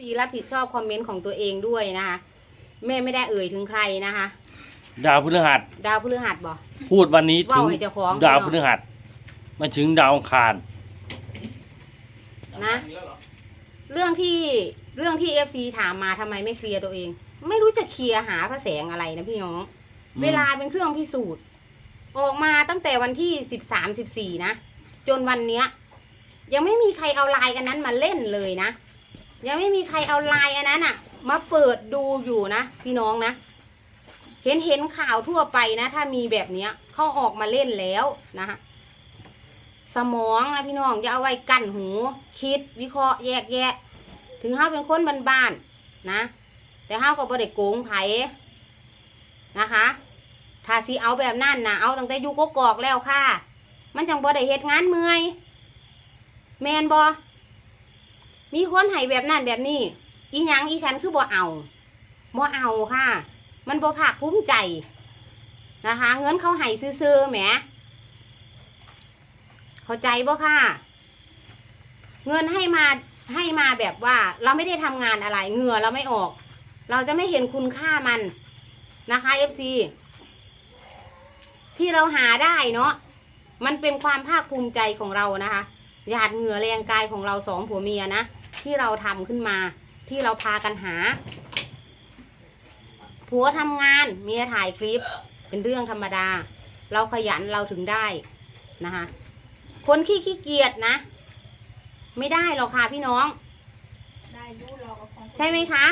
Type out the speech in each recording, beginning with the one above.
ซีรับผิดชอบคอมเมนต์ของตัวเองด้วยนะคะ แม่ไม่ได้เอ่ยถึงใครนะคะ ดาวพฤหัส ดาวพฤหัสบอก พูดวันนี้ถึงเว้าให้เจ้าของ ดาวพฤหัสมาถึงดาวอังคาร นะ เรื่องที่เรื่องที่เอฟซีถามมาทำไมไม่เคลียร์ตัวเอง ไม่รู้จะเคลียร์หาพระแสงอะไรนะพี่น้อง อืม เวลาเป็นเครื่องพิสูจน์ ออกมาตั้งแต่วันที่สิบสามสิบสี่นะ จนวันเนี้ย ยังไม่มีใครเอาไลน์อันนั้นมาเล่นเลยนะ ยังไม่มีใครเอาลน์อันนั้นอะมาเปิดดูอยู่นะพี่น้องนะ เห็นเห็นข่าวทั่วไปนะ ถ้ามีแบบเนี้ยเขาออกมาเล่นแล้วนะคะสมองนะพี่น้องอย่าเอาไว้กั้นหู คิดวิเคราะห์แยกแยะ ถึงเฮาเป็นคนบ้านๆนะ แต่เฮาก็บ่ได้โกงไผนะคะ ถ้าสิเอาแบบนั่นนะเอาตั้งแต่ยุกกอกแล้วค่ะ มันจังบ่ได้เฮ็ดงานเมื่อย แมนบอ มีคนให้แบบนั่นแบบนี้ อีหยังอีฉันคือบ่เอาบ่เอาค่ะ มันบ่ภาคภูมิใจนะคะ เงินเขาให้ซื้อๆแหมเข้าใจบ่ค่ะ เงินให้มาให้มาแบบว่า เราไม่ได้ทำงานอะไรเหงื่อเราไม่ออก เราจะไม่เห็นคุณค่ามันนะคะ FC ที่เราหาได้เนาะมันเป็นความภาคภูมิใจของเรานะคะหยาดเหงื่อแรงกายของเราสองผัวเมียนะ ที่เราทำขึ้นมา ที่เราพากันหาผัวทำงานเมียถ่ายคลิปเป็นเรื่องธรรมดา เราขยันเราถึงได้นะคะ คนขี้ขี้เกียจนะ ไม่ได้หรอกค่ะพี่น้อง ได้อยูรอกับของใช่ไหมคะ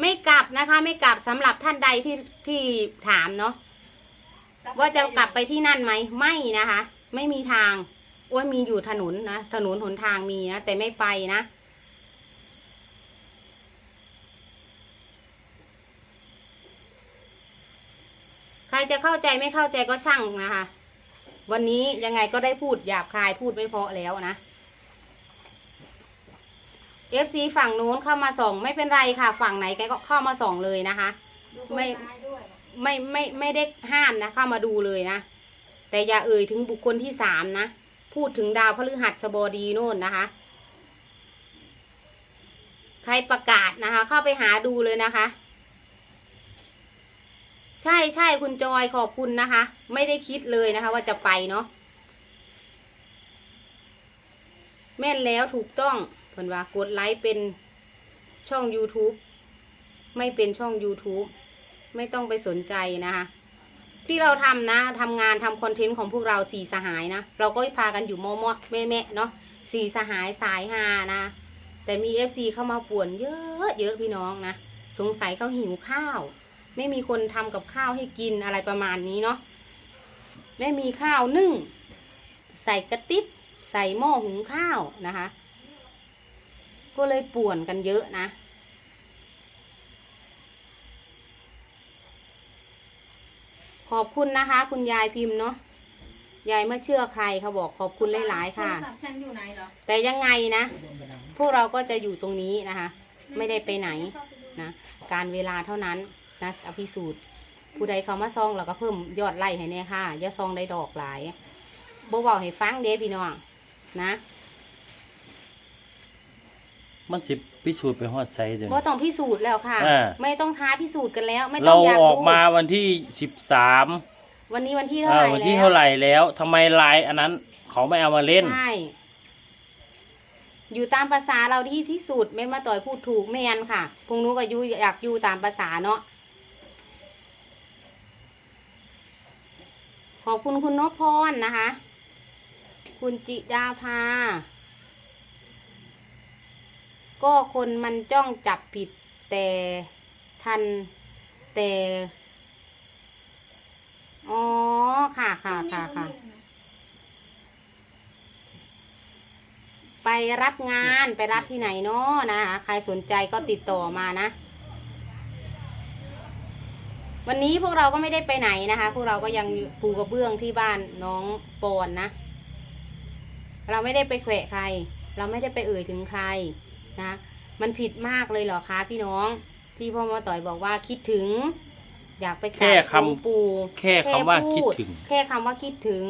ไม่กลับนะคะ ไม่กลับสำหรับท่านใดที่ที่ถามเนาะว่าจะกลับไปที่นั่นไหมไม่นะคะ ไม่มีทางอ้วนมีอยู่ถนนนะถนนหนทางมีนะแต่ไม่ไปนะใครจะเข้าใจไม่เข้าใจก็ช่างนะคะ วันนี้ยังไงก็ได้พูดหยาบคายพูดไม่เพราะแล้วนะ FC ฝั่งนู้นเข้ามาส่องไม่เป็นไรค่ะ ฝั่งไหนแกก็เข้ามาส่องเลยนะคะดูคนไม่ร้ายด้วยไม่ไม่ไม่ได้ห้ามนะ เข้ามาดูเลยนะ แต่อย่าเอ่ยถึงบุคคลที่สามนะ พูดถึงดาวพฤหัสบดีโน่นนะคะ ใครประกาศนะคะ เข้าไปหาดูเลยนะคะ ใช่ใช่คุณจอยขอบคุณนะคะ ไม่ได้คิดเลยนะคะ ว่าจะไปเนาะแม่นแล้วถูกต้องเพิ่นว่ากดไลค์เป็นช่อง YouTube ไม่เป็นช่อง YouTube ไม่ต้องไปสนใจนะคะ ที่เราทำนะทำงานทำคอนเทนต์ของพวกเราสี่สหายนะ เราก็พากันอยู่มอมอแม่แม่เนาะสี่สหายสายฮานะ แต่มีเอฟซีเข้ามาป่วนเยอะเยอะพี่น้องนะ สงสัยเขาหิวข้าว ไม่มีคนทำกับข้าวให้กินอะไรประมาณนี้เนาะไม่มีข้าวนึ่ง ใส่กระติบใส่หม้อหุงข้าวนะคะ ก็เลยป่วนกันเยอะนะ ขอบคุณนะคะ คุณยายพิมพ์เนาะยายไม่เชื่อใครเขาบอกขอบคุณหลาย ๆ ค่ะ โทรศัพท์ฉันอยู่ไหนเหรอแต่ยังไงนะ พวกเราก็จะอยู่ตรงนี้นะคะ ไม่ได้ไปไหนนะ การเวลาเท่านั้นนะอภิสูตรผู้ใดเขามาซองเราก็เพิ่มยอดไล่ให้แน่ค่ะอย่าซองได้ดอกหลายบ่เว้าให้ฟังเด้พี่น้องนะ มันสิพิสูจน์ไปฮอดไซด์เดี๋ยวบ่ต้องพิสูจน์แล้วค่ะ อ่า ไม่ต้องท้าพิสูจน์กันแล้ว ไม่ต้เราองอยากออกรู้มาวันที่สิบสามวันนี้วันที่เท่าไหร่วันที่แล้วเท่าไหร่แล้วทำไมไลน์อันนั้นเขาไม่เอามาเล่น ใช่อยู่ตามภาษาเราที่ที่สุดไม่มาต่อยพูดถูกไม่ยันค่ะพวกนู้นก็อยู่อยากอยู่ตามภาษาเนาะขอบคุณคุณนพพรนะคะ คุณจิดาภา ก็คนมันจ้องจับผิดแต่ทันแต่ อ๋อ ค่ะค่ะค่ะค่ะ ไปรับงานไปรับที่ไหนเนาะนะคะใครสนใจก็ติดต่อมานะ วันนี้พวกเราก็ไม่ได้ไปไหนนะคะ พวกเราก็ยังปูกระเบื้องที่บ้านน้องปอนนะ เราไม่ได้ไปแขวะใคร เราไม่ได้ไปเอ่ยถึงใคร นะ มันผิดมากเลยเหรอคะพี่น้อง ที่พ่อมาต่อยบอกว่าคิดถึง อยากไปกแค่ราบคำ หลวงปู่แค่คำว่าคิดพูถึง แค่คำว่าคิดถึง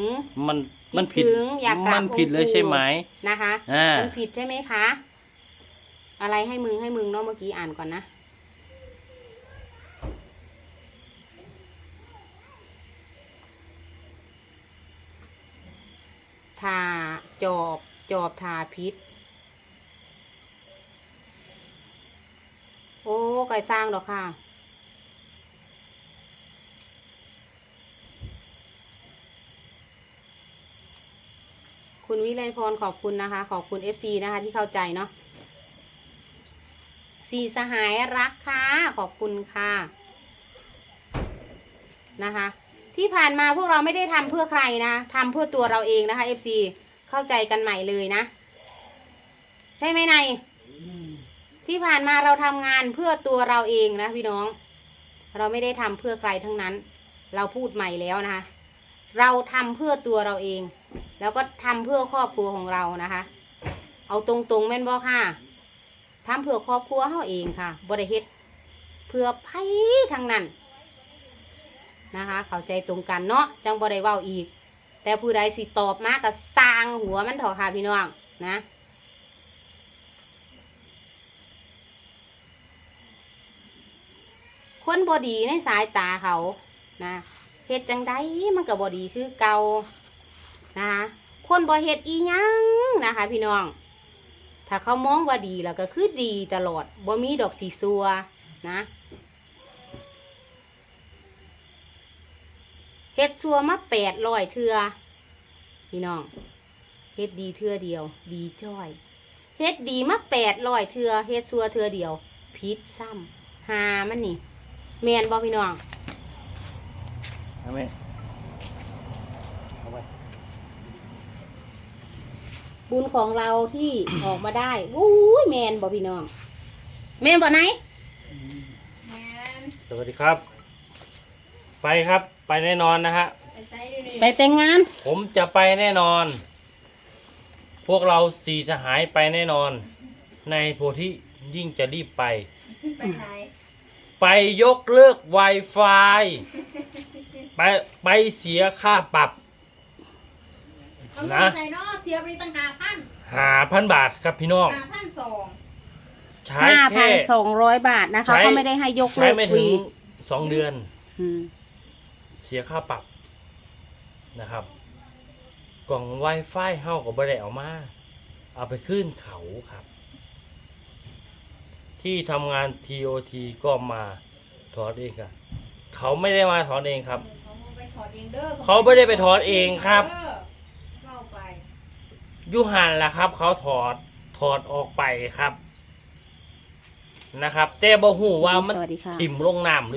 มันมันผิด คิดถึงอยากกราบมันผิดเลยองค์ปู่ใช่ไหมนะคะ อ่า มันผิดใช่ไหมคะ อะไรให้มึงให้มึงเนาะเมื่อกี้อ่านก่อนนะ ทาจอบจอบทาพิษ โอ้ไก่สร้างดอกค่ะคุณวิไลพรขอบคุณนะคะ ขอบคุณ FC นะคะที่เข้าใจเนาะสีสหายรักค่ะ ขอบคุณค่ะนะคะ ที่ผ่านมาพวกเราไม่ได้ทำเพื่อใครนะทำเพื่อตัวเราเองนะคะ FC เข้าใจกันใหม่เลยนะ ใช่ไหมนาย ที่ผ่านมาเราทำงานเพื่อตัวเราเองนะพี่น้อง เราไม่ได้ทำเพื่อใครทั้งนั้น เราพูดใหม่แล้วนะคะ เราทำเพื่อตัวเราเอง แล้วก็ทำเพื่อครอบครัวของเรานะคะ เอาตรงๆแม่นบ่ค่ะทำเพื่อครอบครัวเขาเองค่ะบริเฮ็ดเพื่อไพ่ทั้งนั้นนะคะ เข้าใจตรงกันเนาะจังบริเว้าอีก แต่ผู้ใดสิตอบมาก็สร้างหัวมันเถอะค่ะพี่น้องนะ คนบอดีในสายตาเขานะเฮ็ดจังไดมันก็บบอดีคือเก่านะคะคนบอเฮ็ดอีหยังนะคะ พี่น้อง ถ้าเขามองว่าดีแล้วก็คือดีตลอดบ่มีดอกสีซัวนะเฮ็ดซัวมาแปดร้อยเทือพี่น้องเฮ็ดดีเทือเดียว ดีจ้อยเฮ็ดดีมาแปดร้อยเทือเฮ็ดซัวเทือเดียวพิษซ้ำหามันนี่ แมนบ่พี่น้องเอาไหมเอาไปบุญของเราที่ออกมาได้วู้ยแมนบ่พี่น้อง แมนบ่ไหนแมนสวัสดีครับ ไปครับ ไปแน่นอนนะฮะ ไปใช้ดูดิไปแต่งงาน ผมจะไปแน่นอน พวกเราสี่สหายไปแน่นอน ในโพธิยิ่งจะรีบไปไปไหน ไปยกเลิก Wi-Fi ไปไปเสียค่าปรับ เอาเงินะ นใส่เนอเสียไปตั้งหาพันหาพันบาทครับพี่น้อง หาพันสองใช้ห้าพัแค่ นสองร้อยบาทนะคะใช้ เขาไม่ได้ให้ยกใช้เลิกไม่ฟถึรีงสองเดือน อืมเสียค่าปรับนะครับ กล่อง Wi-Fi เฮาก็บ่ได้เอามา เอาไปขึ้นเขาครับ ที่ทำงาน TOT ก็มาถอนเองครับเขาไม่ได้มาถอนเองครับ เขาไปถอดเองเด้อเขาไม่ได้ไปถอดเองครับเออเข้าไปยุหันล่ะครับ เขาถอดถอดออกไปครับ นะครับแต่บ่หูว่ามันสวัสดีค่ะทิ่มลงน้ำหรือ